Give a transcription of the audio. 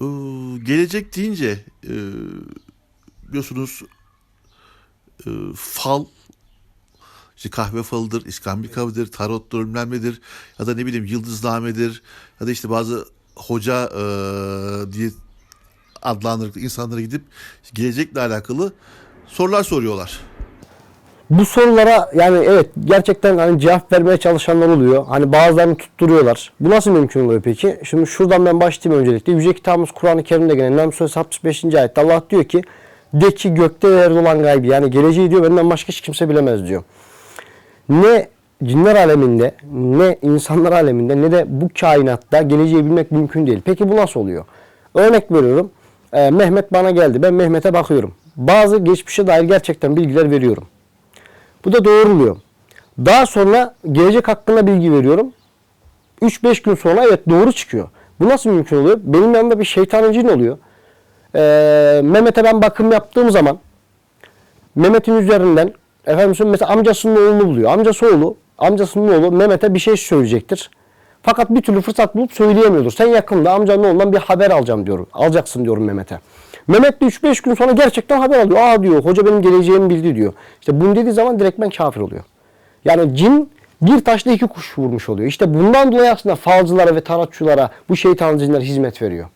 Ee, gelecek deyince e, biliyorsunuz e, fal işte kahve falıdır, iskambil bilmem nedir ya da ne bileyim yıldıznamedir ya da işte bazı hoca e, diye adlandırdık insanlara gidip gelecekle alakalı sorular soruyorlar. Bu sorulara yani evet gerçekten hani cevap vermeye çalışanlar oluyor. Hani bazılarını tutturuyorlar. Bu nasıl mümkün oluyor peki? Şimdi şuradan ben başlayayım öncelikle. Yüce kitabımız Kur'an-ı Kerim'de gene Nam Suresi 65. ayette Allah diyor ki de ki gökte yerde olan gaybi yani geleceği diyor benden başka hiç kimse bilemez diyor. Ne cinler aleminde ne insanlar aleminde ne de bu kainatta geleceği bilmek mümkün değil. Peki bu nasıl oluyor? Örnek veriyorum. Ee, Mehmet bana geldi. Ben Mehmet'e bakıyorum. Bazı geçmişe dair gerçekten bilgiler veriyorum. Bu da doğruluyor. Daha sonra gelecek hakkında bilgi veriyorum. 3-5 gün sonra evet doğru çıkıyor. Bu nasıl mümkün oluyor? Benim yanımda bir şeytan cin oluyor. Ee, Mehmet'e ben bakım yaptığım zaman Mehmet'in üzerinden efendim mesela amcasının oğlunu buluyor. Amcası oğlu, amcasının oğlu Mehmet'e bir şey söyleyecektir. Fakat bir türlü fırsat bulup söyleyemiyordur. Sen yakında amcanın oğlundan bir haber alacağım diyorum. Alacaksın diyorum Mehmet'e. Mehmet de 3-5 gün sonra gerçekten haber alıyor. Aa diyor hoca benim geleceğimi bildi diyor. İşte bunu dediği zaman direktmen kafir oluyor. Yani cin bir taşla iki kuş vurmuş oluyor. İşte bundan dolayı aslında falcılara ve tarotçulara bu şeytan cinler hizmet veriyor.